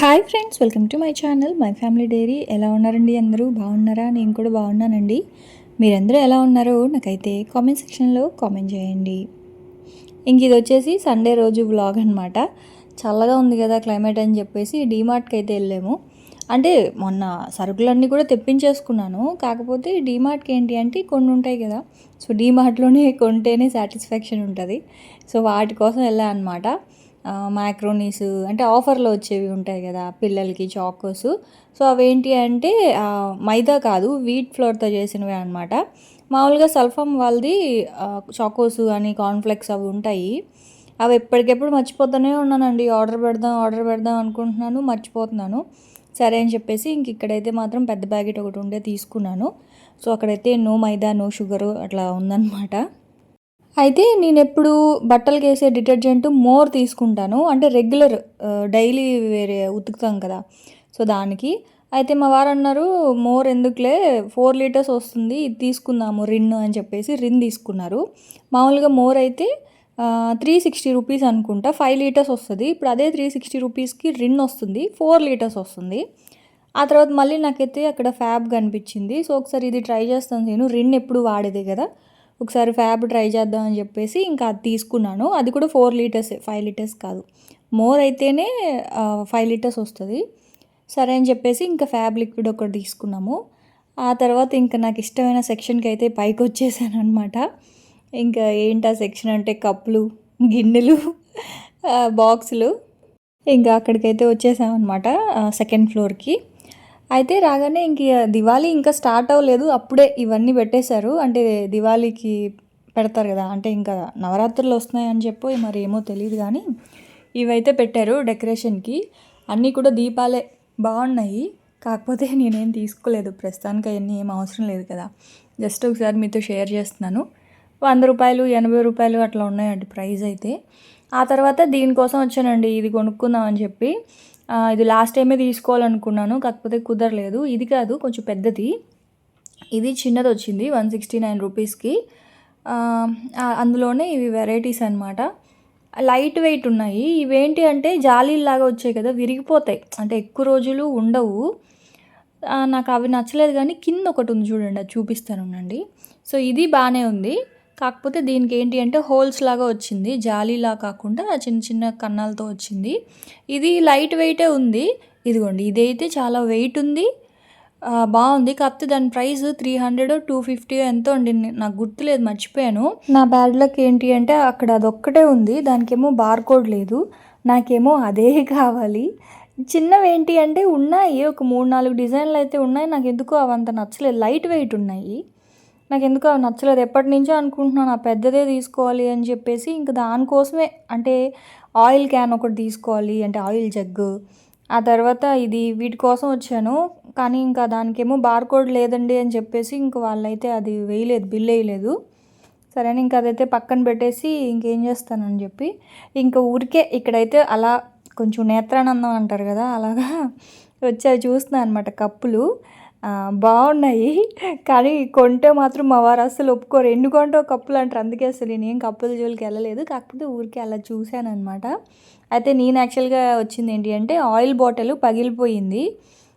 Hi friends welcome to my channel my family diary ఎలా ఉన్నారండి అందరూ? బాగున్నారా? నేను కూడా బాగున్నానండి. మీరందరూ ఎలా ఉన్నారో నాకైతే కామెంట్ సెక్షన్లో కామెంట్ చేయండి. ఇంక ఇది వచ్చేసి సండే రోజు వ్లాగ్ అనమాట చల్లగా ఉంది కదా క్లైమేట్ అని చెప్పేసి డీమార్ట్కి అయితే వెళ్ళాము. అంటే మొన్న సరుకులన్నీ కూడా తెప్పించేసుకున్నాను. కాకపోతే డీమార్ట్కి ఏంటి అంటే కొన్ని ఉంటాయి కదా. సో డీమార్ట్లోనే కొంటేనే సాటిస్ఫాక్షన్ ఉంటుంది. సో వాటి కోసం వెళ్ళా అనమాట మ్యాక్రోనీస్ అంటే ఆఫర్లో వచ్చేవి ఉంటాయి కదా పిల్లలకి చాకోస్ సో అవేంటి అంటే మైదా కాదు వీట్ ఫ్లోర్తో చేసినవి అనమాట మామూలుగా సల్ఫమ్ వాళ్ళది చాకోస్ కానీ కాన్ఫ్లెక్స్ అవి ఉంటాయి. అవి ఎప్పటికెప్పుడు మర్చిపోతూనే ఉన్నానండి. ఆర్డర్ పెడదాం ఆర్డర్ పెడదాం అనుకుంటున్నాను మర్చిపోతున్నాను. సరే అని చెప్పేసి ఇంక ఇక్కడైతే మాత్రం పెద్ద ప్యాకెట్ ఒకటి ఉండే తీసుకున్నాను. సో అక్కడైతే నో మైదా నో షుగరు అట్లా ఉందన్నమాట. అయితే నేను ఎప్పుడు బట్టలకి వేసే డిటర్జెంట్ మోర్ తీసుకుంటాను. అంటే రెగ్యులర్ డైలీ వేరే ఉతుకుతాం కదా. సో దానికి. అయితే మా వారు అన్నారు మోర్ ఎందుకులే? ఫోర్ లీటర్స్ వస్తుంది ఇది తీసుకుందాము రిన్ అని చెప్పేసి రిన్ తీసుకున్నారు. మామూలుగా మోర్ అయితే త్రీ సిక్స్టీ రూపీస్ అనుకుంటా ఫైవ్ లీటర్స్ వస్తుంది. ఇప్పుడు అదే త్రీ సిక్స్టీ రూపీస్కి రిన్ వస్తుంది ఫోర్ లీటర్స్ వస్తుంది. ఆ తర్వాత మళ్ళీ నాకైతే అక్కడ ఫ్యాబ్ కనిపించింది. సో ఒకసారి ఇది ట్రై చేస్తాను నేను రిన్ ఎప్పుడు వాడేదే కదా. ఒకసారి ఫ్యాబ్ ట్రై చేద్దాం అని చెప్పేసి ఇంకా అది తీసుకున్నాను. అది కూడా ఫోర్ లీటర్స్ ఫైవ్ లీటర్స్ కాదు. మోర్ అయితేనే ఫైవ్ లీటర్స్ వస్తుంది. సరే అని చెప్పేసి ఇంకా ఫ్యాబ్ లిక్విడ్ ఒకటి తీసుకున్నాము. ఆ తర్వాత ఇంకా నాకు ఇష్టమైన సెక్షన్కి అయితే పైకి వచ్చేసాను అనమాట ఇంకా ఏంటి ఆ సెక్షన్ అంటే కప్పులు గిన్నెలు బాక్సులు. ఇంకా అక్కడికైతే వచ్చేసామన్నమాట సెకండ్ ఫ్లోర్కి. అయితే రాగానే ఇంక దివాళీ ఇంకా స్టార్ట్ అవ్వలేదు. అప్పుడే ఇవన్నీ పెట్టేశారు. అంటే దివాళీకి పెడతారు కదా అంటే ఇంకా నవరాత్రులు వస్తున్నాయని చెప్పి మరి ఏమో తెలియదు కానీ ఇవైతే పెట్టారు డెకరేషన్కి. అన్నీ కూడా దీపాలే బాగున్నాయి. కాకపోతే నేనేం తీసుకోలేదు. ప్రస్తుతానికి అవన్నీ ఏం అవసరం లేదు కదా. జస్ట్ ఒకసారి మీతో షేర్ చేస్తున్నాను. వంద రూపాయలు ఎనభై రూపాయలు అట్లా ఉన్నాయండి ప్రైస్ అయితే. ఆ తర్వాత దీనికోసం వచ్చానండి. ఇది కొనుక్కుందాం అని చెప్పి. ఇది లాస్ట్ టైమే తీసుకోవాలనుకున్నాను కాకపోతే కుదరలేదు. ఇది కాదు కొంచెం పెద్దది. ఇది చిన్నది వచ్చింది వన్ సిక్స్టీ నైన్ రూపీస్కి అందులోనే ఇవి వెరైటీస్ అనమాట లైట్ వెయిట్ ఉన్నాయి. ఇవేంటి అంటే జాలీలాగా వచ్చాయి కదా విరిగిపోతాయి. అంటే ఎక్కువ రోజులు ఉండవు. నాకు అవి నచ్చలేదు కానీ కింద ఒకటి ఉంది చూడండి అది చూపిస్తాను ఉండండి. సో ఇది బాగానే ఉంది. కాకపోతే దీనికి ఏంటి అంటే హోల్స్ లాగా వచ్చింది. జాలీలా కాకుండా చిన్న చిన్న కన్నాలతో వచ్చింది. ఇది లైట్ వెయిటే ఉంది. ఇదిగోండి ఇదైతే చాలా వెయిట్ ఉంది. బాగుంది. కాకపోతే దాని price three hundred two fifty ఎంతో అండి. నాకు గుర్తులేదు మర్చిపోయాను. నా బ్యాగ్లోకి ఏంటి అంటే అక్కడ అదొక్కటే ఉంది. దానికేమో బార్ కోడ్ లేదు. నాకేమో అదే కావాలి. చిన్నవి ఏంటి అంటే ఉన్నాయి. ఒక మూడు నాలుగు డిజైన్లు అయితే ఉన్నాయి. నాకు ఎందుకో అవంత నచ్చలేదు. లైట్ వెయిట్ ఉన్నాయి. నాకు ఎందుకో నచ్చలేదు. ఎప్పటి నుంచో అనుకుంటున్నాను ఆ పెద్దదే తీసుకోవాలి అని చెప్పేసి ఇంకా దానికోసమే అంటే ఆయిల్ క్యాన్ ఒకటి తీసుకోవాలి అంటే ఆయిల్ జగ్గు ఆ తర్వాత ఇది వీటి కోసం వచ్చాను కానీ ఇంకా దానికేమో బార్కోడ్ లేదండి అని చెప్పేసి ఇంక వాళ్ళైతే అది వేయలేదు బిల్ వేయలేదు. సరే అని ఇంక అదైతే పక్కన పెట్టేసి ఇంకేం చేస్తానని చెప్పి ఇంకా ఊరికే ఇక్కడైతే అలా కొంచెం నేత్రానందం అంటారు కదా అలాగా వచ్చి చూస్తున్నాను అనమాట కప్పులు. బాగున్నాయి. కానీ కొంటే మాత్రం మా వారు అసలు ఒప్పుకోరు. ఎన్ని కొంటో కప్పులు అంటారు. అందుకే అసలు నేను ఏం కప్పుల జోలికి వెళ్ళలేదు. కాకపోతే ఊరికే అలా చూశాను అనమాట అయితే నేను యాక్చువల్గా వచ్చింది ఏంటి అంటే ఆయిల్ బాటిల్ పగిలిపోయింది.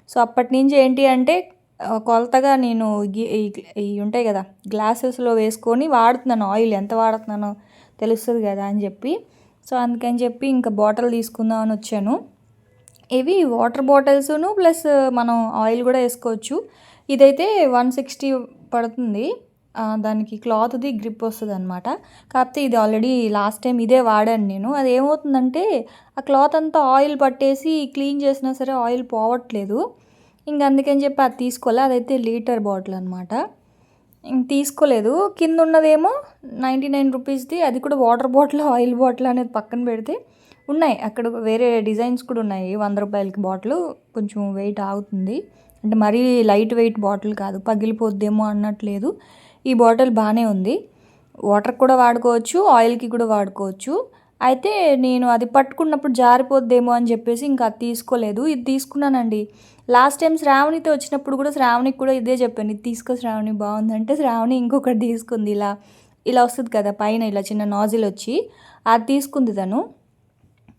సో అప్పటి నుంచి ఏంటి అంటే కొలతగా నేను ఈ ఉంటాయి కదా గ్లాసెస్లో వేసుకొని వాడుతున్నాను ఆయిల్. ఎంత వాడుతున్నానో తెలుస్తుంది కదా అని చెప్పి. సో అందుకని చెప్పి ఇంకా బాటిల్ తీసుకుందాం అని వచ్చాను. ఇవి వాటర్ బాటిల్స్ను ప్లస్ మనం ఆయిల్ కూడా వేసుకోవచ్చు. ఇదైతే వన్ సిక్స్టీ పడుతుంది. దానికి క్లాత్ది గ్రిప్ వస్తుంది అనమాట కాకపోతే ఇది ఆల్రెడీ లాస్ట్ టైం ఇదే వాడాను నేను. అది ఏమవుతుందంటే ఆ క్లాత్ అంతా ఆయిల్ పట్టేసి క్లీన్ చేసినా సరే ఆయిల్ పోవట్లేదు. ఇంక అందుకని చెప్పి అది తీసుకోలే. అదైతే లీటర్ బాటిల్ అనమాట ఇంక తీసుకోలేదు. కింద ఉన్నదేమో నైంటీ నైన్ రూపీస్ది. అది కూడా వాటర్ బాటిల్ ఆయిల్ బాటిల్ అనేది పక్కన పెడితే ఉన్నాయి. అక్కడ వేరే డిజైన్స్ కూడా ఉన్నాయి. వంద రూపాయలకి బాటిల్. కొంచెం వెయిట్ ఆగుతుంది. అంటే మరీ లైట్ వెయిట్ బాటిల్ కాదు. పగిలిపోద్దేమో అన్నట్లేదు. ఈ బాటిల్ బాగానే ఉంది. వాటర్ కూడా వాడుకోవచ్చు. ఆయిల్కి కూడా వాడుకోవచ్చు. అయితే నేను అది పట్టుకున్నప్పుడు జారిపోద్దేమో అని చెప్పేసి ఇంకా అది తీసుకోలేదు. ఇది తీసుకున్నానండి. లాస్ట్ టైం శ్రావణితో వచ్చినప్పుడు కూడా శ్రావణికి కూడా ఇదే చెప్పాను. ఇది తీసుకో శ్రావణి బాగుందంటే శ్రావణి ఇంకొకటి తీసుకుంది. ఇలా ఇలా వస్తుంది కదా పైన ఇలా చిన్న నాజిల్ వచ్చి అది తీసుకుంది తను.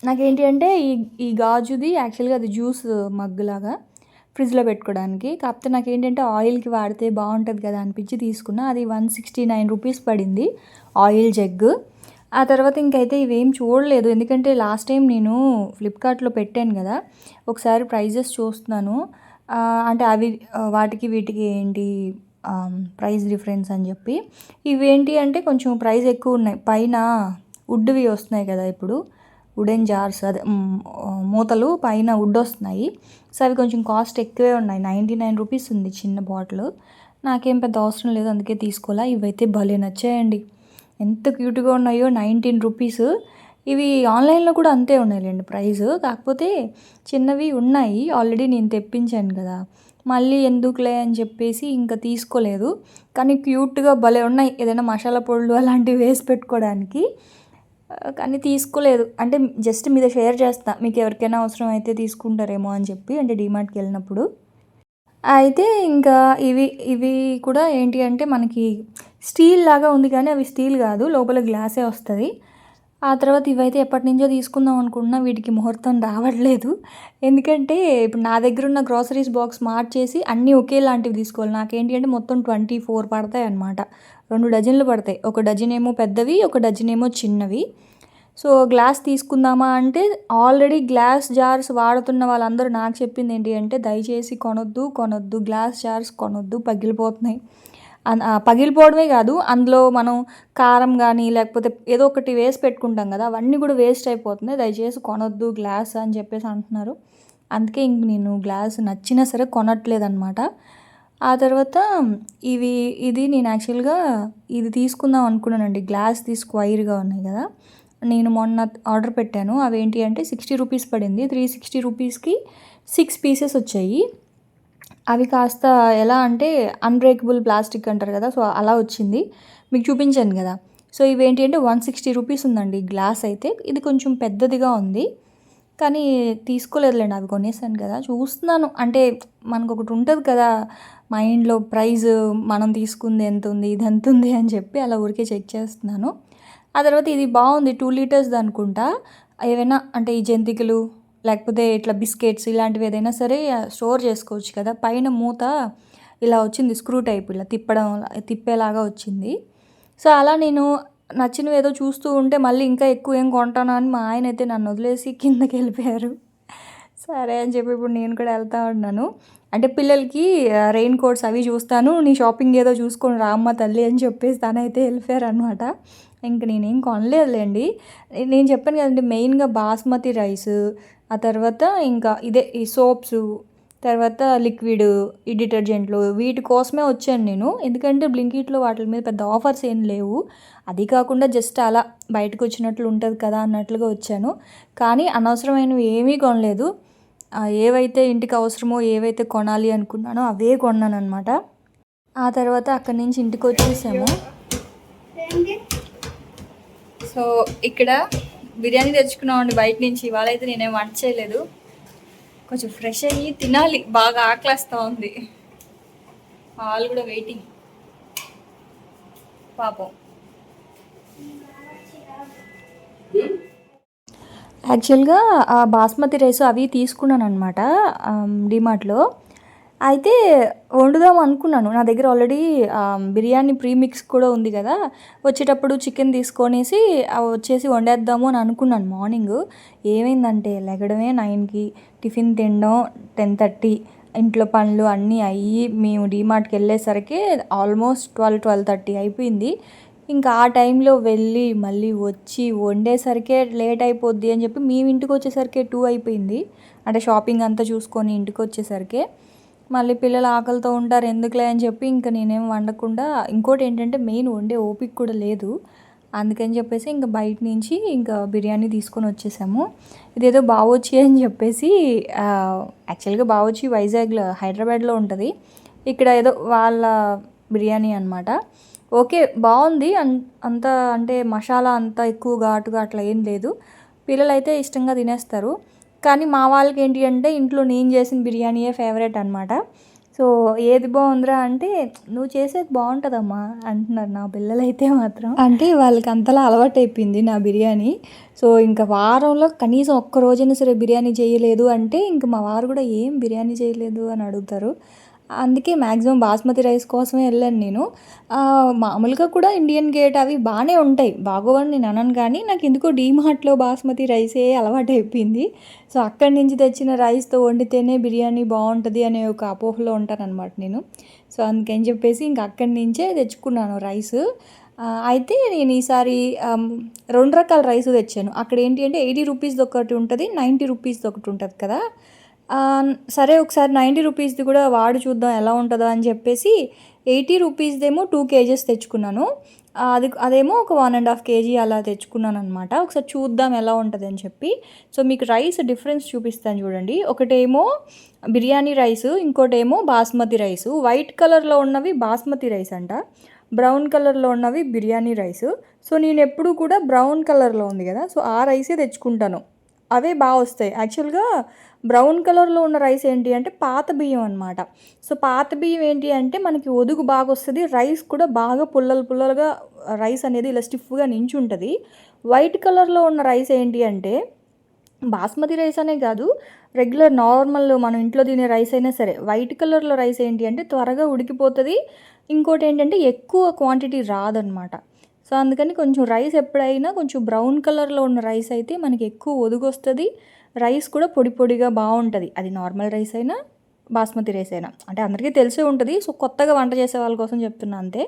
నాకేంటి అంటే ఈ ఈ గాజుది యాక్చువల్గా అది జ్యూస్ మగ్గులాగా లాగా ఫ్రిడ్జ్లో పెట్టుకోవడానికి. కాకపోతే నాకేంటంటే ఆయిల్కి వాడితే బాగుంటుంది కదా అనిపించి తీసుకున్నా. అది వన్ సిక్స్టీ నైన్ రూపీస్ పడింది ఆయిల్ జగ్. ఆ తర్వాత ఇంకైతే ఇవేం చూడలేదు. ఎందుకంటే లాస్ట్ టైం నేను ఫ్లిప్కార్ట్లో పెట్టాను కదా ఒకసారి ప్రైజెస్ చూస్తున్నాను. అంటే అవి వాటికి వీటికి ఏంటి ప్రైస్ డిఫరెన్స్ అని చెప్పి. ఇవేంటి అంటే కొంచెం ప్రైస్ ఎక్కువ ఉన్నాయి. పైన వుడ్వి వస్తున్నాయి కదా ఇప్పుడు. వుడెన్ జార్స్ అదే మూతలు పైన వుడ్ వస్తున్నాయి. సో అవి కొంచెం కాస్ట్ ఎక్కువే ఉన్నాయి. నైంటీ నైన్ రూపీస్ ఉంది చిన్న బాటిల్ నాకేం పెద్ద అవసరం లేదు అందుకే తీసుకోవాలా ఇవైతే భలే నచ్చాయండి. ఎంత క్యూట్గా ఉన్నాయో నైన్టీన్ రూపీస్ ఇవి ఆన్లైన్లో కూడా అంతే ఉన్నాయిలేండి ప్రైస్. కాకపోతే చిన్నవి ఉన్నాయి. ఆల్రెడీ నేను తెప్పించాను కదా. మళ్ళీ ఎందుకులే అని చెప్పేసి ఇంకా తీసుకోలేదు. కానీ క్యూట్గా భలే ఉన్నాయి. ఏదైనా మసాలా పొడులు అలాంటివి వేసి పెట్టుకోవడానికి. కానీ తీసుకోలేదు. అంటే జస్ట్ మీద షేర్ చేస్తా. మీకు ఎవరికైనా అవసరం అయితే తీసుకుంటారేమో అని చెప్పి అంటే డిమార్ట్కి వెళ్ళినప్పుడు. అయితే ఇంకా ఇవి ఇవి కూడా ఏంటి అంటే మనకి స్టీల్ లాగా ఉంది కానీ అవి స్టీల్ కాదు. లోపల గ్లాసే వస్తుంది. ఆ తర్వాత ఇవైతే ఎప్పటి నుంచో తీసుకుందాం అనుకున్నా వీటికి ముహూర్తం రావట్లేదు. ఎందుకంటే ఇప్పుడు నా దగ్గర ఉన్న గ్రాసరీస్ బాక్స్ మార్చేసి అన్నీ ఒకేలాంటివి తీసుకోవాలి. నాకేంటి అంటే మొత్తం ట్వంటీ ఫోర్ పడతాయి అన్నమాట. రెండు డజన్లు పడతాయి. ఒక డజన్ ఏమో పెద్దవి ఒక డజన్ ఏమో చిన్నవి. సో గ్లాస్ తీసుకుందామా అంటే ఆల్రెడీ గ్లాస్ జార్స్ వాడుతున్న వాళ్ళందరూ నాకు చెప్పింది ఏంటి అంటే దయచేసి కొనొద్దు కొనొద్దు గ్లాస్ జార్స్ కొనొద్దు పగిలిపోతున్నాయి. పగిలిపోవడమే కాదు అందులో మనం కారం కానీ లేకపోతే ఏదో ఒకటి వేసి పెట్టుకుంటాం కదా అవన్నీ కూడా వేస్ట్ అయిపోతుంది దయచేసి కొనొద్దు గ్లాస్ అని చెప్పేసి అంటున్నారు. అందుకే ఇంక నేను గ్లాస్ నచ్చినా సరే కొనట్లేదన్నమాట. ఆ తర్వాత ఇవి ఇది నేను యాక్చువల్గా ఇది తీసుకుందాం అనుకున్నానండి. గ్లాస్ తీసి స్క్వైర్గా ఉన్నాయి కదా. నేను మొన్న ఆర్డర్ పెట్టాను. అవి ఏంటి అంటే సిక్స్టీ రూపీస్ పడింది. త్రీ సిక్స్టీ రూపీస్కి సిక్స్ పీసెస్ వచ్చాయి. అవి కాస్త ఎలా అంటే అన్బ్రేకబుల్ ప్లాస్టిక్ అంటారు కదా సో అలా వచ్చింది. మీకు చూపించాను కదా. సో ఇవేంటి అంటే వన్ సిక్స్టీ రూపీస్ ఉందండి గ్లాస్ అయితే. ఇది కొంచెం పెద్దదిగా ఉంది. కానీ తీసుకోలేదులేండి అవి కొనేసాను కదా. చూస్తున్నాను. అంటే మనకు ఒకటి ఉంటుంది కదా మైండ్లో ప్రైజ్ మనం తీసుకుంది ఎంత ఉంది ఇది ఎంత ఉంది అని చెప్పి అలా ఊరికే చెక్ చేస్తున్నాను. ఆ తర్వాత ఇది బాగుంది టూ లీటర్స్ అనుకుంటా. ఏమైనా అంటే ఈ జంతికలు లేకపోతే ఇట్లా బిస్కెట్స్ ఇలాంటివి ఏదైనా సరే స్టోర్ చేసుకోవచ్చు కదా. పైన మూత ఇలా వచ్చింది స్క్రూ టైప్ ఇలా తిప్పడం తిప్పేలాగా వచ్చింది. సో అలా నేను నచ్చినవి ఏదో చూస్తూ ఉంటే మళ్ళీ ఇంకా ఎక్కువ ఏం కొంటాను అని మా ఆయన అయితే నన్ను వదిలేసి కిందకి వెళ్ళిపోయారు. సరే అని చెప్పి ఇప్పుడు నేను కూడా వెళ్తా ఉన్నాను. అంటే పిల్లలకి రెయిన్ కోట్స్ అవి చూస్తాను నీ షాపింగ్ ఏదో చూసుకొని రామ్మ తల్లి అని చెప్పేసి తనైతే వెళ్ళిపోయారు అనమాట ఇంక నేనేం కొనలేదులేండి. నేను చెప్పాను కదండి మెయిన్గా బాస్మతి రైస్ ఆ తర్వాత ఇంకా ఇదే ఈ సోప్స్ తర్వాత లిక్విడ్ ఈ డిటర్జెంట్లు వీటి కోసమే వచ్చాను నేను. ఎందుకంటే బ్లింకిట్లో వాటి మీద పెద్ద ఆఫర్స్ ఏం లేవు. అది కాకుండా జస్ట్ అలా బయటకు వచ్చినట్లు ఉంటుంది కదా అన్నట్లుగా వచ్చాను. కానీ అనవసరమైనవి ఏమీ కొనలేదు. ఏవైతే ఇంటికి అవసరమో ఏవైతే కొనాలి అనుకున్నానో అవే కొన్నాను అనమాట ఆ తర్వాత అక్కడి నుంచి ఇంటికి వచ్చేసాము. సో ఇక్కడ బిర్యానీ తెచ్చుకున్నామండి బయట నుంచి. ఇవాళ అయితే నేనేం వంట చేయలేదు. కొంచెం ఫ్రెష్ అయ్యి తినాలి. బాగా ఆకలిస్తూ ఉంది. వాళ్ళు కూడా వెయిటింగ్ పాపం. యాక్చువల్గా ఆ బాస్మతి రైస్ అవి తీసుకున్నాను అనమాట డిమార్ట్లో అయితే వండుదాం అనుకున్నాను. నా దగ్గర ఆల్రెడీ బిర్యానీ ప్రీమిక్స్ కూడా ఉంది కదా. వచ్చేటప్పుడు చికెన్ తీసుకొనేసి వచ్చేసి వండేద్దాము అని అనుకున్నాను మార్నింగ్ ఏమైందంటే లెగడమే నైన్కి టిఫిన్ తినడం టెన్ థర్టీ ఇంట్లో పనులు అన్నీ అయ్యి మేము డీమార్ట్కి వెళ్ళేసరికి ఆల్మోస్ట్ ట్వెల్వ్ ట్వెల్వ్ థర్టీ అయిపోయింది. ఇంకా ఆ టైంలో వెళ్ళి మళ్ళీ వచ్చి వండేసరికే లేట్ అయిపోద్ది అని చెప్పి మేము ఇంటికి వచ్చేసరికి టూ అయిపోయింది. అంటే షాపింగ్ అంతా చూసుకొని ఇంటికి వచ్చేసరికి. మళ్ళీ పిల్లలు ఆకలితో ఉంటారు ఎందుకులే అని చెప్పి ఇంకా నేనేం వండకుండా ఇంకోటి ఏంటంటే మెయిన్ వండే ఓపిక కూడా లేదు. అందుకని చెప్పేసి ఇంకా బయట నుంచి ఇంకా బిర్యానీ తీసుకొని వచ్చేసాము. ఇదేదో బావొచ్చి అని చెప్పేసి యాక్చువల్గా బావొచ్చి వైజాగ్లో హైదరాబాద్లో ఉంటుంది. ఇక్కడ ఏదో వాళ్ళ బిర్యానీ అనమాట ఓకే బాగుంది అన్ అంత అంటే మసాలా అంత ఎక్కువ ఘాటుగా అట్లా ఏం లేదు. పిల్లలు అయితే ఇష్టంగా తినేస్తారు. కానీ మా వాళ్ళకి ఏంటి అంటే ఇంట్లో నేను చేసిన బిర్యానీయే ఫేవరెట్ అనమాట సో ఏది బాగుందిరా అంటే నువ్వు చేసేది బాగుంటుందమ్మా అంటున్నారు నా పిల్లలైతే మాత్రం. అంటే వాళ్ళకి అంతలా అలవాటు అయిపోయింది నా బిర్యానీ. సో ఇంకా వారంలో కనీసం ఒక్క రోజైనా సరే బిర్యానీ చేయలేదు అంటే ఇంక మా వారు కూడా ఏం బిర్యానీ చేయలేదు అని అడుగుతారు. అందుకే మ్యాక్సిమం బాస్మతి రైస్ కోసమే వెళ్ళాను నేను. మామూలుగా కూడా ఇండియన్ గేట్ అవి బాగానే ఉంటాయి. బాగోవని నేను అనను కానీ నాకు ఎందుకో డీమార్ట్లో బాస్మతి రైసే అలవాటు అయిపోయింది సో అక్కడి నుంచి తెచ్చిన రైస్తో వండితేనే బిర్యానీ బాగుంటుంది అనే ఒక అపోహలో ఉంటానన్నమాట నేను. సో అందుకని చెప్పేసి ఇంక అక్కడి నుంచే తెచ్చుకున్నాను రైస్. అయితే నేను ఈసారి రెండు రకాల రైస్ తెచ్చాను. అక్కడ ఏంటి అంటే ఎయిటీ రూపీస్ది ఒకటి ఉంటుంది నైంటీ రూపీస్ది ఒకటి ఉంటుంది కదా. సరే ఒకసారి నైంటీ రూపీస్ది కూడా వాడి చూద్దాం ఎలా ఉంటుందో అని చెప్పేసి ఎయిటీ రూపీస్దేమో టూ కేజెస్ తెచ్చుకున్నాను. అది అదేమో ఒక వన్ అండ్ హాఫ్ కేజీ అలా తెచ్చుకున్నాను అనమాట ఒకసారి చూద్దాం ఎలా ఉంటుంది అని చెప్పి. సో మీకు రైస్ డిఫరెన్స్ చూపిస్తాను చూడండి. ఒకటేమో బిర్యానీ రైస్ ఇంకోటేమో బాస్మతి రైస్. వైట్ కలర్లో ఉన్నవి బాస్మతి రైస్ అంట బ్రౌన్ కలర్లో ఉన్నవి బిర్యానీ రైస్. సో నేను ఎప్పుడు కూడా బ్రౌన్ కలర్లో ఉంది కదా సో ఆ రైసే తెచ్చుకుంటాను. అవే బాగా వస్తాయి. యాక్చువల్గా బ్రౌన్ కలర్లో ఉన్న రైస్ ఏంటి అంటే పాత బియ్యం అనమాట సో పాత బియ్యం ఏంటి అంటే మనకి ఒదుగు బాగా వస్తుంది. రైస్ కూడా బాగా పుల్లలు పుల్లలుగా రైస్ అనేది ఇలా స్టిఫ్గా నించి ఉంటుంది వైట్ కలర్లో ఉన్న రైస్ ఏంటి అంటే బాస్మతి రైస్ అనే కాదు రెగ్యులర్ నార్మల్ మనం ఇంట్లో తినే రైస్ అయినా సరే వైట్ కలర్లో రైస్ ఏంటి అంటే త్వరగా ఉడికిపోతుంది. ఇంకోటి ఏంటంటే ఎక్కువ క్వాంటిటీ రాదనమాట సో అందుకని కొంచెం రైస్ ఎప్పుడైనా కొంచెం బ్రౌన్ కలర్లో ఉన్న రైస్ అయితే మనకి ఎక్కువ ఒదిగొస్తుంది. రైస్ కూడా పొడి పొడిగా బాగుంటుంది. అది నార్మల్ రైస్ అయినా బాస్మతి రైస్ అయినా. అంటే అందరికీ తెలిసే ఉంటుంది. సో కొత్తగా వంట చేసే వాళ్ళ కోసం చెప్తున్నా అంతే.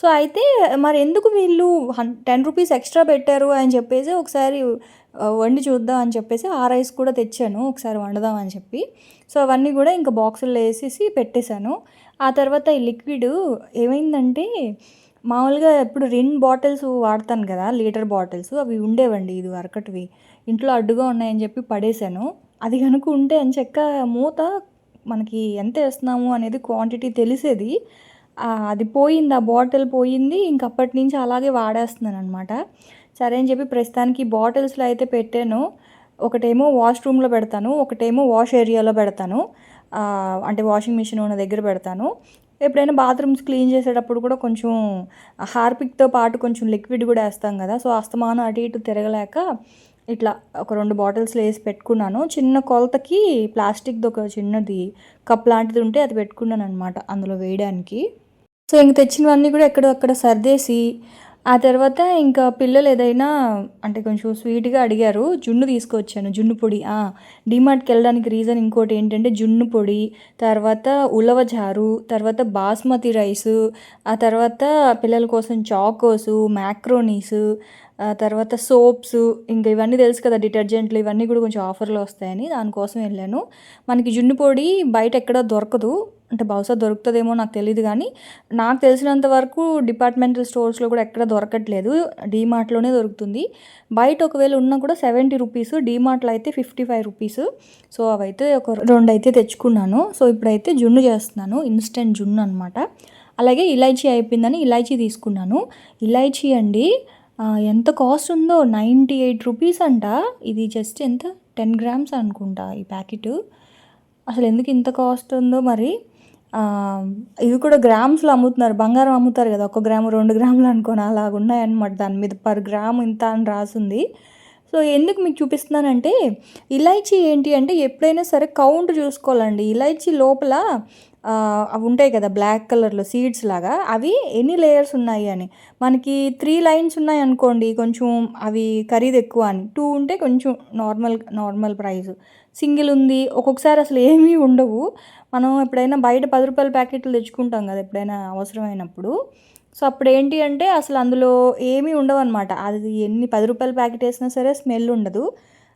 సో అయితే మరి ఎందుకు వీళ్ళు హన్ టెన్ రూపీస్ ఎక్స్ట్రా పెట్టారు అని చెప్పేసి ఒకసారి వండి చూద్దాం అని చెప్పేసి ఆ రైస్ కూడా తెచ్చాను. ఒకసారి వండుదాం అని చెప్పి. సో అవన్నీ కూడా ఇంకా బాక్సుల్లో వేసేసి పెట్టేశాను. ఆ తర్వాత ఈ లిక్విడ్ ఏమైందంటే మామూలుగా ఎప్పుడు రిన్ బాటిల్స్ వాడతాను కదా లీటర్ బాటిల్స్ అవి ఉండేవండి ఇది వరకటివి. ఇంట్లో అడ్డుగా ఉన్నాయని చెప్పి పడేశాను. అది కనుక ఉంటే అని చెక్క మూత మనకి ఎంత వేస్తున్నాము అనేది క్వాంటిటీ తెలిసేది. అది పోయింది ఆ బాటిల్ పోయింది ఇంకప్పటి నుంచి అలాగే వాడేస్తున్నాను అనమాట సరే అని చెప్పి ప్రస్తుతానికి బాటిల్స్లో అయితే పెట్టాను. ఒకటేమో వాష్రూమ్లో పెడతాను ఒకటేమో వాష్ ఏరియాలో పెడతాను. అంటే వాషింగ్ మిషన్ ఉన్న దగ్గర పెడతాను. ఎప్పుడైనా బాత్రూమ్స్ క్లీన్ చేసేటప్పుడు కూడా కొంచెం హార్పిక్తో పాటు కొంచెం లిక్విడ్ కూడా వేస్తాం కదా. సో అస్తమానం అటు ఇటు తిరగలేక ఇట్లా ఒక రెండు బాటిల్స్లో వేసి పెట్టుకున్నాను. చిన్న కొలతకి ప్లాస్టిక్ది ఒక చిన్నది కప్ లాంటిది ఉంటే అది పెట్టుకున్నాను అనమాట అందులో వేయడానికి. సో ఇంక తెచ్చినవన్నీ కూడా ఎక్కడో అక్కడ సర్దేసి ఆ తర్వాత ఇంకా పిల్లలు ఏదైనా అంటే కొంచెం స్వీట్గా అడిగారు జున్ను తీసుకొచ్చాను జున్ను పొడి. డిమార్ట్కి వెళ్ళడానికి రీజన్ ఇంకోటి ఏంటంటే జున్ను పొడి తర్వాత ఉలవజారు తర్వాత బాస్మతి రైసు ఆ తర్వాత పిల్లల కోసం చాకోసు మ్యాక్రోనీసు తర్వాత సోప్స్ ఇంకా ఇవన్నీ తెలుసు కదా డిటర్జెంట్లు ఇవన్నీ కూడా కొంచెం ఆఫర్లో వస్తాయని దానికోసం వెళ్ళాను. మనకి జున్ను పొడి బయట ఎక్కడ దొరకదు. అంటే బహుశా దొరుకుతుందేమో నాకు తెలియదు కానీ నాకు తెలిసినంత వరకు డిపార్ట్మెంటల్ స్టోర్స్లో కూడా ఎక్కడ దొరకట్లేదు. డీమార్ట్లోనే దొరుకుతుంది. బయట ఒకవేళ ఉన్నా కూడా సెవెంటీ రూపీస్ డీమార్ట్లో అయితే ఫిఫ్టీ ఫైవ్ రూపీస్. సో అవైతే ఒక రెండు అయితే తెచ్చుకున్నాను. సో ఇప్పుడైతే జున్ను చేస్తున్నాను. ఇన్స్టెంట్ జున్ను అనమాట అలాగే ఇలాచీ అయిపోయిందని ఇలాచీ తీసుకున్నాను. ఇలాచీ అండి ఎంత కాస్ట్ ఉందో నైంటీ ఎయిట్ రూపీస్ అంట. ఇది జస్ట్ ఎంత? టెన్ గ్రామ్స్ అనుకుంటా ఈ ప్యాకెట్ అసలు ఎందుకు ఇంత కాస్ట్ ఉందో మరి? ఇవి కూడా గ్రామ్స్లో అమ్ముతున్నారు బంగారం అమ్ముతారు కదా ఒక గ్రాము రెండు గ్రాములు అనుకోని అలాగ ఉన్నాయన్నమాట దాని మీద. పర్ గ్రామ్ ఇంత అని రాసింది. సో ఎందుకు మీకు చూపిస్తున్నానంటే ఇలైచీ ఏంటి అంటే ఎప్పుడైనా సరే కౌంట్ చూసుకోవాలండి. ఇలైచీ లోపల అవి ఉంటాయి కదా బ్లాక్ కలర్లో సీడ్స్ లాగా అవి ఎన్ని లేయర్స్ ఉన్నాయి అని. మనకి త్రీ లైన్స్ ఉన్నాయి అనుకోండి కొంచెం అవి ఖరీదు ఎక్కువ అని. టూ ఉంటే కొంచెం నార్మల్ నార్మల్ ప్రైస్ సింగిల్ ఉంది ఒక్కొక్కసారి అసలు ఏమీ ఉండవు. మనం ఎప్పుడైనా బయట పది రూపాయల ప్యాకెట్లు తెచ్చుకుంటాం కదా ఎప్పుడైనా అవసరమైనప్పుడు. సో అప్పుడు ఏంటి అంటే అసలు అందులో ఏమీ ఉండవు అనమాట అది ఎన్ని పది రూపాయల ప్యాకెట్ వేసినా సరే స్మెల్ ఉండదు.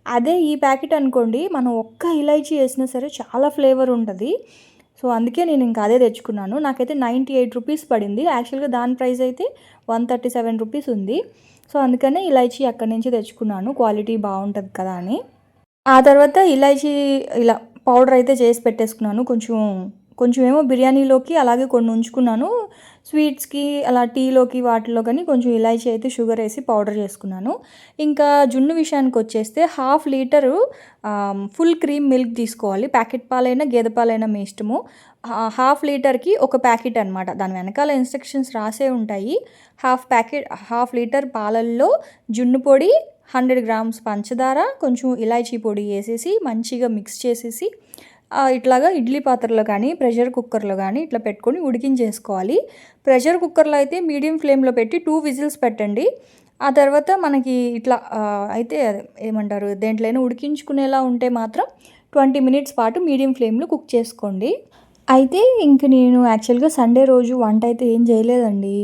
అదే ఈ ప్యాకెట్ అనుకోండి మనం ఒక్క ఇలైచీ వేసినా సరే చాలా ఫ్లేవర్ ఉంటుంది. సో అందుకే నేను ఇంకా అదే తెచ్చుకున్నాను. నాకైతే నైంటీ ఎయిట్ రూపీస్ పడింది. యాక్చువల్గా దాని ప్రైస్ అయితే వన్ థర్టీ సెవెన్ రూపీస్ ఉంది. సో అందుకనే ఇలాచీ అక్కడి నుంచి తెచ్చుకున్నాను. క్వాలిటీ బాగుంటుంది కదా అని. ఆ తర్వాత ఇలాచీ ఇలా పౌడర్ అయితే చేసి పెట్టేసుకున్నాను. కొంచెం కొంచెం ఏమో బిర్యానీలోకి అలాగే కొన్ని ఉంచుకున్నాను. స్వీట్స్కి అలా టీలోకి వాటిలో కానీ కొంచెం ఇలాచీ అయితే షుగర్ వేసి పౌడర్ చేసుకున్నాను. ఇంకా జున్ను విషయానికి వచ్చేస్తే half litre full cream milk తీసుకోవాలి. ప్యాకెట్ పాలైనా గేదె పాలైనా మీ ఇష్టము. హాఫ్ లీటర్కి ఒక ప్యాకెట్ అనమాట దాని వెనకాల ఇన్స్ట్రక్షన్స్ రాసే ఉంటాయి. హాఫ్ ప్యాకెట్ హాఫ్ లీటర్ పాలల్లో జున్ను పొడి హండ్రెడ్ గ్రామ్స్ పంచదార కొంచెం ఇలాచీ పొడి వేసేసి మంచిగా మిక్స్ చేసేసి ఇట్లాగా ఇడ్లీ పాత్రలో కానీ ప్రెషర్ కుక్కర్లో కానీ ఇట్లా పెట్టుకొని ఉడికించేసుకోవాలి. ప్రెషర్ కుక్కర్లో అయితే మీడియం ఫ్లేమ్లో పెట్టి టూ విజిల్స్ పెట్టండి. ఆ తర్వాత మనకి ఇట్లా అయితే ఏమంటారు దేంట్లోనే ఉడికించుకునేలా ఉంటే మాత్రం ట్వంటీ మినిట్స్ పాటు మీడియం ఫ్లేమ్లో కుక్ చేసుకోండి. అయితే ఇంక నేను యాక్చువల్గా సండే రోజు వంట అయితే ఏం చేయలేదండి.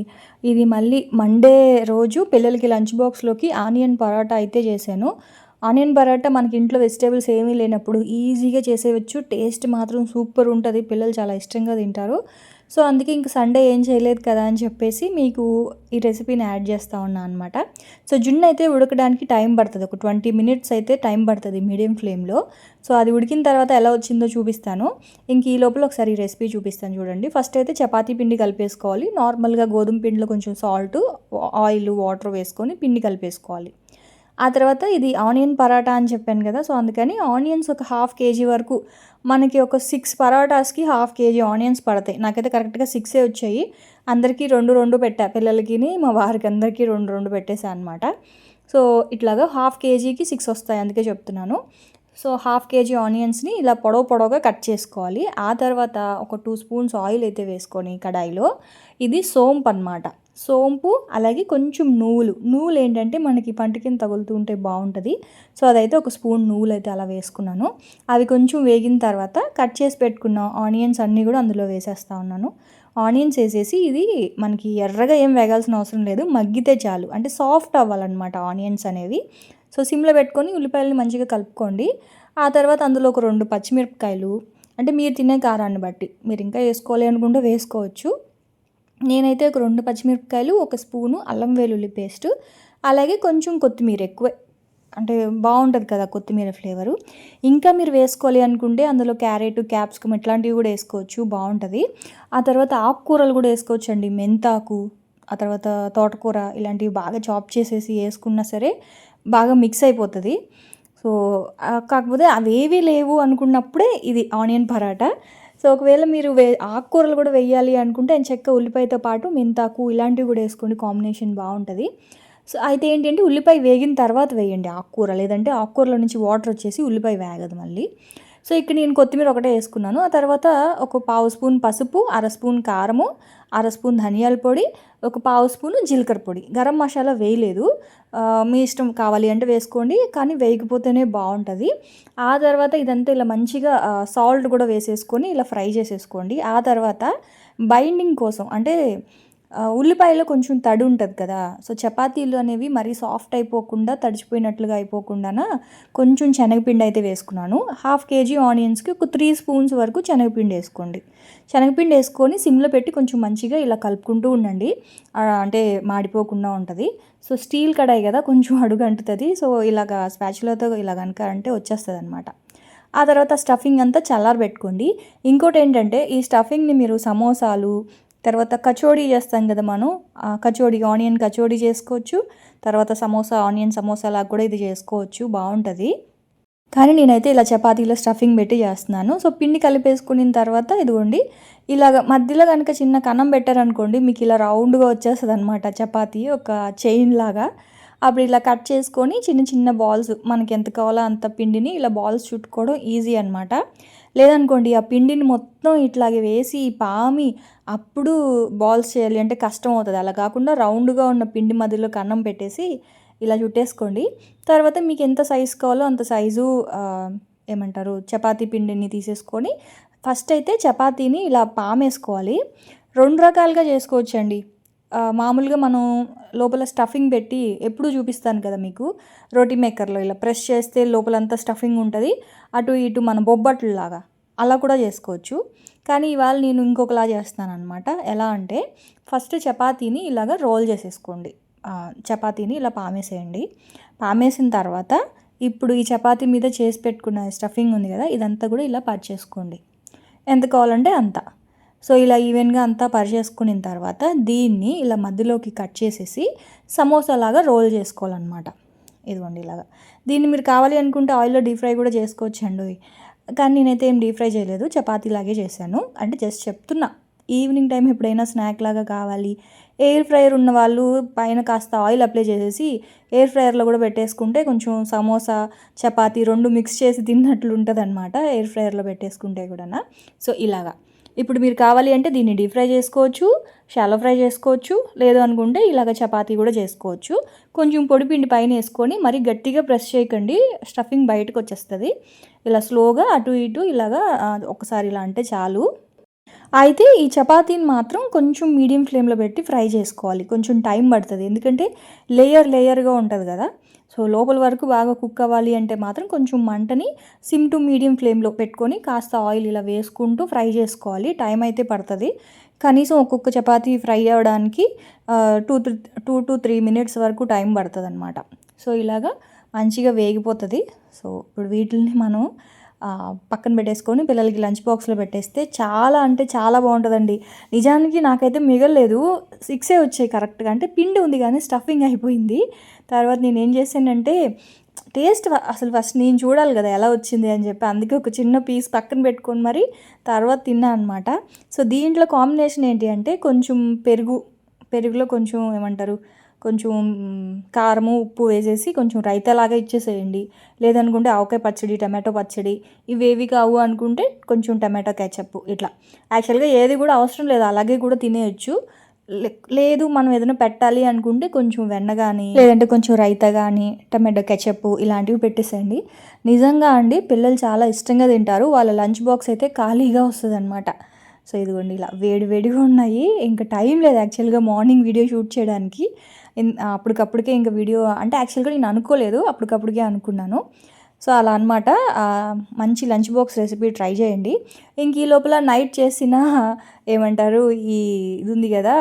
ఇది మళ్ళీ మండే రోజు పిల్లలకి లంచ్ బాక్స్లోకి ఆనియన్ పరోటా అయితే చేశాను. ఆనియన్ పరాటా మనకి ఇంట్లో వెజిటేబుల్స్ ఏమీ లేనప్పుడు ఈజీగా చేసేయచ్చు. టేస్ట్ మాత్రం సూపర్ ఉంటుంది. పిల్లలు చాలా ఇష్టంగా తింటారు. సో అందుకే ఇంక సండే ఏం చేయలేదు కదా అని చెప్పేసి మీకు ఈ రెసిపీని యాడ్ చేస్తూ ఉన్నా అనమాట సో జున్ను అయితే ఉడకడానికి టైం పడుతుంది. ఒక ట్వంటీ మినిట్స్ అయితే టైం పడుతుంది మీడియం ఫ్లేమ్లో. సో అది ఉడికిన తర్వాత ఎలా వచ్చిందో చూపిస్తాను. ఇంక ఈ లోపల ఒకసారి ఈ రెసిపీ చూపిస్తాను చూడండి. ఫస్ట్ అయితే చపాతీ పిండి కలిపేసుకోవాలి. నార్మల్గా గోధుమ పిండిలో కొంచెం సాల్ట్ ఆయిల్ వాటర్ వేసుకొని పిండి కలిపేసుకోవాలి. ఆ తర్వాత ఇది ఆనియన్ పరాటా అని చెప్పాను కదా సో అందుకని ఆనియన్స్ ఒక హాఫ్ కేజీ వరకు మనకి ఒక సిక్స్ పరాటాస్కి హాఫ్ కేజీ ఆనియన్స్ పడతాయి. నాకైతే కరెక్ట్గా సిక్సే వచ్చాయి. అందరికీ రెండు రెండు పెట్టా. పిల్లలకి మా వారికి అందరికీ రెండు రెండు పెట్టేసా అనమాట సో ఇట్లాగా హాఫ్ కేజీకి సిక్స్ వస్తాయి అందుకే చెప్తున్నాను. సో హాఫ్ కేజీ ఆనియన్స్ని ఇలా పొడవు పొడవుగా కట్ చేసుకోవాలి. ఆ తర్వాత ఒక టూ స్పూన్స్ ఆయిల్ అయితే వేసుకొని కడాయిలో. ఇది సోంపు అనమాట సోంపు అలాగే కొంచెం నువ్వులు నువ్వులు ఏంటంటే మనకి పంట కింద తగులుతూ ఉంటే బాగుంటుంది. సో అదైతే ఒక స్పూన్ నువ్వులు అయితే అలా వేసుకున్నాను. అవి కొంచెం వేగిన తర్వాత కట్ చేసి పెట్టుకున్న ఆనియన్స్ అన్నీ కూడా అందులో వేసేస్తా ఉన్నాను. ఆనియన్స్ వేసేసి ఇది మనకి ఎర్రగా ఏం వేగాల్సిన అవసరం లేదు. మగ్గితే చాలు. అంటే సాఫ్ట్ అవ్వాలన్నమాట ఆనియన్స్ అనేవి. సో సిమ్లో పెట్టుకొని ఉల్లిపాయలని మంచిగా కలుపుకోండి. ఆ తర్వాత అందులో ఒక రెండు పచ్చిమిరపకాయలు అంటే మీరు తినే కారాన్ని బట్టి మీరు ఇంకా వేసుకోవాలి అనుకుంటే వేసుకోవచ్చు. నేనైతే ఒక రెండు పచ్చిమిరపకాయలు ఒక స్పూను అల్లం వెల్లుల్లి పేస్ట్ అలాగే కొంచెం కొత్తిమీర ఎక్కువ అంటే బాగుంటుంది కదా కొత్తిమీర ఫ్లేవరు. ఇంకా మీరు వేసుకోవాలి అనుకుంటే అందులో క్యారెట్ క్యాప్సికమ్ ఇట్లాంటివి కూడా వేసుకోవచ్చు బాగుంటుంది. ఆ తర్వాత ఆకుకూరలు కూడా వేసుకోవచ్చు అండి మెంతాకు ఆ తర్వాత తోటకూర ఇలాంటివి బాగా చాప్ చేసేసి వేసుకున్నా సరే బాగా మిక్స్ అయిపోతుంది. సో కాకపోతే అవేవి లేవు అనుకున్నప్పుడే ఇది ఆనియన్ పరాటా. సో ఒకవేళ మీరు వే ఆకుకూరలు కూడా వేయాలి అనుకుంటే చెక్క ఉల్లిపాయతో పాటు మెంతాకు ఇలాంటివి కూడా వేసుకోండి. కాంబినేషన్ బాగుంటుంది. సో అయితే ఏంటంటే ఉల్లిపాయ వేగిన తర్వాత వేయండి ఆకుకూర. లేదంటే ఆకుకూరలో నుంచి వాటర్ వచ్చేసి ఉల్లిపాయ వేగదు మళ్ళీ. సో ఇక్కడ నేను కొత్తిమీర ఒకటే వేసుకున్నాను. ఆ తర్వాత ఒక పావు స్పూన్ పసుపు అర స్పూన్ కారము అర స్పూన్ ధనియాల పొడి ఒక పావు స్పూన్ జీలకర్ర పొడి. గరం మసాలా వేయలేదు. మీ ఇష్టం కావాలి అంటే వేసుకోండి కానీ వేయకపోతేనే బాగుంటుంది. ఆ తర్వాత ఇదంతా ఇలా మంచిగా సాల్ట్ కూడా వేసేసుకొని ఇలా ఫ్రై చేసేసుకోండి. ఆ తర్వాత బైండింగ్ కోసం అంటే ఉల్లిపాయలో కొంచెం తడి ఉంటుంది కదా. సో చపాతీలు అనేవి మరీ సాఫ్ట్ అయిపోకుండా తడిచిపోయినట్లుగా అయిపోకుండా కొంచెం శనగపిండి అయితే వేసుకున్నాను. హాఫ్ కేజీ ఆనియన్స్కి ఒక త్రీ స్పూన్స్ వరకు శనగపిండి వేసుకోండి. శనగపిండి వేసుకొని సిమ్లో పెట్టి కొంచెం మంచిగా ఇలా కలుపుకుంటూ ఉండండి. అంటే మాడిపోకుండా ఉంటుంది. సో స్టీల్ కడాయి కదా కొంచెం అడుగు అంటుతుంది. సో ఇలాగ స్పాచులతో ఇలా కనుక అంటే వచ్చేస్తుంది అనమాట ఆ తర్వాత స్టఫింగ్ అంతా చల్లారబెట్టుకోండి. ఇంకోటి ఏంటంటే ఈ స్టఫింగ్ని మీరు సమోసాలు తర్వాత కచోడీ చేస్తాం కదా మనం. కచోడీ ఆనియన్ కచోడీ చేసుకోవచ్చు. తర్వాత సమోసా ఆనియన్ సమోసా లాగా కూడా ఇది చేసుకోవచ్చు. బాగుంటుంది. కానీ నేనైతే ఇలా చపాతీలో స్టఫింగ్ పెట్టి చేస్తున్నాను. సో పిండి కలిపేసుకున్న తర్వాత ఇదిగోండి ఇలాగ మధ్యలో కనుక చిన్న కన్నం పెట్టారనుకోండి మీకు ఇలా రౌండ్గా వచ్చేస్తుంది అనమాట చపాతీ ఒక చైన్ లాగా. అప్పుడు ఇలా కట్ చేసుకొని చిన్న చిన్న బాల్స్ మనకి ఎంత కావాలో అంత పిండిని ఇలా బాల్స్ చుట్టుకోవడం ఈజీ అనమాట లేదనుకోండి ఆ పిండిని మొత్తం ఇట్లాగే వేసి పామి అప్పుడు బాల్స్ చేయాలి. అంటే కష్టం అవుతుంది. అలా కాకుండా రౌండ్గా ఉన్న పిండి మధ్యలో కన్నం పెట్టేసి ఇలా చుట్టేసుకోండి. తర్వాత మీకు ఎంత సైజు కావాలో అంత సైజు ఏమంటారు చపాతీ పిండిని తీసేసుకొని ఫస్ట్ అయితే చపాతీని ఇలా పామేసుకోవాలి. రెండు రకాలుగా చేసుకోవచ్చండి. మామూలుగా మనం లోపల స్టఫింగ్ పెట్టి ఎప్పుడు చూపిస్తాను కదా మీకు. రోటీ మేకర్లో ఇలా ప్రెస్ చేస్తే లోపలంతా స్టఫింగ్ ఉంటుంది. అటు ఇటు మన బొబ్బట్లులాగా అలా కూడా చేసుకోవచ్చు. కానీ ఇవాళ నేను ఇంకొకలా చేస్తాను అనమాట ఎలా అంటే ఫస్ట్ చపాతీని ఇలాగ రోల్ చేసేసుకోండి. చపాతీని ఇలా పామేసేయండి. పామేసిన తర్వాత ఇప్పుడు ఈ చపాతీ మీద చేసి పెట్టుకున్న స్టఫింగ్ ఉంది కదా ఇదంతా కూడా ఇలా పర్చేసుకోండి ఎంత కావాలంటే అంత. సో ఇలా ఈవెన్గా అంతా పరిచేసుకున్న తర్వాత దీన్ని ఇలా మధ్యలోకి కట్ చేసేసి సమోసా లాగా రోల్ చేసుకోవాలన్నమాట. ఇదిగోండి ఇలాగా. దీన్ని మీరు కావాలి అనుకుంటే ఆయిల్లో డీప్ ఫ్రై కూడా చేసుకోవచ్చండి. కానీ నేనైతే ఏం డీప్ ఫ్రై చేయలేదు చపాతీ లాగే చేశాను. అంటే జస్ట్ చెప్తున్నా ఈవినింగ్ టైం ఎప్పుడైనా స్నాక్ లాగా కావాలి. ఎయిర్ ఫ్రైయర్ ఉన్న వాళ్ళు పైన కాస్త ఆయిల్ అప్లై చేసేసి ఎయిర్ ఫ్రైయర్లో కూడా పెట్టేసుకుంటే కొంచెం సమోసా చపాతీ రెండు మిక్స్ చేసి తిన్నట్లు ఉంటుంది అనమాట ఎయిర్ ఫ్రైయర్లో పెట్టేసుకుంటే కూడా సో ఇలాగా. ఇప్పుడు మీరు కావాలి అంటే దీన్ని డీప్ ఫ్రై చేసుకోవచ్చు షాలో ఫ్రై చేసుకోవచ్చు లేదు అనుకుంటే ఇలాగ చపాతీ కూడా చేసుకోవచ్చు. కొంచెం పొడి పిండి పైన వేసుకొని మరి గట్టిగా ప్రెస్ చేయకండి స్టఫింగ్ బయటకు వచ్చేస్తుంది. ఇలా స్లోగా అటు ఇటు ఇలాగా ఒకసారి ఇలా అంటే చాలు. అయితే ఈ చపాతీని మాత్రం కొంచెం మీడియం ఫ్లేమ్లో పెట్టి ఫ్రై చేసుకోవాలి. కొంచెం టైం పడుతుంది. ఎందుకంటే లేయర్ లేయర్గా ఉంటుంది కదా. సో లోపల వరకు బాగా కుక్ అవ్వాలి అంటే మాత్రం కొంచెం మంటని సిమ్ టు మీడియం ఫ్లేమ్లో పెట్టుకొని కాస్త ఆయిల్ ఇలా వేసుకుంటూ ఫ్రై చేసుకోవాలి. టైం అయితే పడుతుంది. కనీసం ఒక్కొక్క చపాతీ ఫ్రై అవ్వడానికి two three two to three minutes వరకు టైం పడుతుంది అనమాట సో ఇలాగా మంచిగా వేగిపోతుంది. సో ఇప్పుడు వీటిని మనం పక్కన పెట్టేసుకొని పిల్లలకి లంచ్ బాక్స్లో పెట్టేస్తే చాలా అంటే చాలా బాగుంటుందండి. నిజానికి నాకైతే మిగలలేదు. సిక్సే వచ్చాయి కరెక్ట్గా. అంటే పిండి ఉంది కానీ స్టఫింగ్ అయిపోయింది. తర్వాత నేను ఏం చేశానంటే టేస్ట్ అసలు ఫస్ట్ నేను చూడాలి కదా ఎలా వచ్చింది అని చెప్పి అందుకే ఒక చిన్న పీస్ పక్కన పెట్టుకొని మరి తర్వాత తిన్నా అనమాట సో దీంట్లో కాంబినేషన్ ఏంటి అంటే కొంచెం పెరుగు పెరుగులో కొంచెం ఏమంటారు కొంచెం కారము ఉప్పు వేసేసి కొంచెం రైతాలాగా ఇచ్చేసేయండి. లేదనుకుంటే ఆవకాయ పచ్చడి టమాటో పచ్చడి ఇవేవి కావు అనుకుంటే కొంచెం టమాటో కేచప్ ఇట్లా. యాక్చువల్గా ఏది కూడా అవసరం లేదు అలాగే కూడా తినేయచ్చు. లేదు మనం ఏదైనా పెట్టాలి అనుకుంటే కొంచెం వెన్న కానీ లేదంటే కొంచెం రైత కానీ టమాటో కెచప్ ఇలాంటివి పెట్టేసేయండి. నిజంగా అండి పిల్లలు చాలా ఇష్టంగా తింటారు. వాళ్ళ లంచ్ బాక్స్ అయితే ఖాళీగా వస్తుంది అనమాట సో ఇదిగోండి ఇలా వేడి వేడిగా ఉన్నాయి. ఇంకా టైం లేదు యాక్చువల్గా మార్నింగ్ వీడియో షూట్ చేయడానికి. అప్పటికప్పటికే ఇంకా వీడియో అంటే యాక్చువల్గా నేను అనుకోలేదు అప్పటికప్పటికే అనుకున్నాను. సో అలా అనమాట మంచి లంచ్ బాక్స్ రెసిపీ ట్రై చేయండి. ఇంక ఈ లోపల నైట్ చేసిన ఏమంటారు ఈ ఇది ఉంది కదా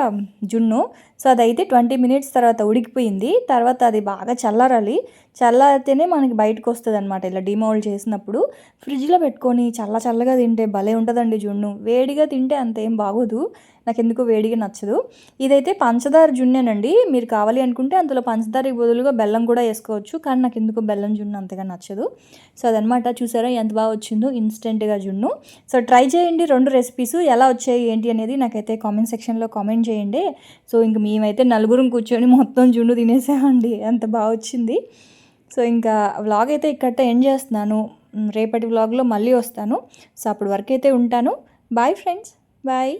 జున్ను. సో అదైతే ట్వంటీ మినిట్స్ తర్వాత ఉడికిపోయింది. తర్వాత అది బాగా చల్లారాలి. చల్లారితేనే మనకి బయటకు వస్తుంది అనమాట ఇలా డిమౌల్డ్ చేసినప్పుడు. ఫ్రిడ్జ్లో పెట్టుకొని చల్ల చల్లగా తింటే భలే ఉంటుందండి జున్ను. వేడిగా తింటే అంత ఏం బాగోదు. నాకు ఎందుకు వేడిగా నచ్చదు. ఇదైతే పంచదార జున్నేనండి. మీరు కావాలి అనుకుంటే అందులో పంచదారకి బదులుగా బెల్లం కూడా వేసుకోవచ్చు. కానీ నాకు ఎందుకు బెల్లం జున్ను అంతగా నచ్చదు. సో అదనమాట చూసారా ఎంత బాగా వచ్చిందో ఇన్స్టెంట్గా జున్ను. సో ట్రై చేయండి రెండు రెసిపీస్. ఎలా వచ్చాయి ఏంటి అనేది నాకైతే కామెంట్ సెక్షన్లో కామెంట్ చేయండి. సో ఇంక మేమైతే నలుగురం కూర్చొని మొత్తం జున్ను తినేసామండి. అంత బాగా వచ్చింది. సో ఇంకా వ్లాగ్ అయితే ఇక్కడ ఎండ్ చేస్తున్నాను. రేపటి వ్లాగ్లో మళ్ళీ వస్తాను. సో అప్పటి వరకు అయితే ఉంటాను. Bye friends bye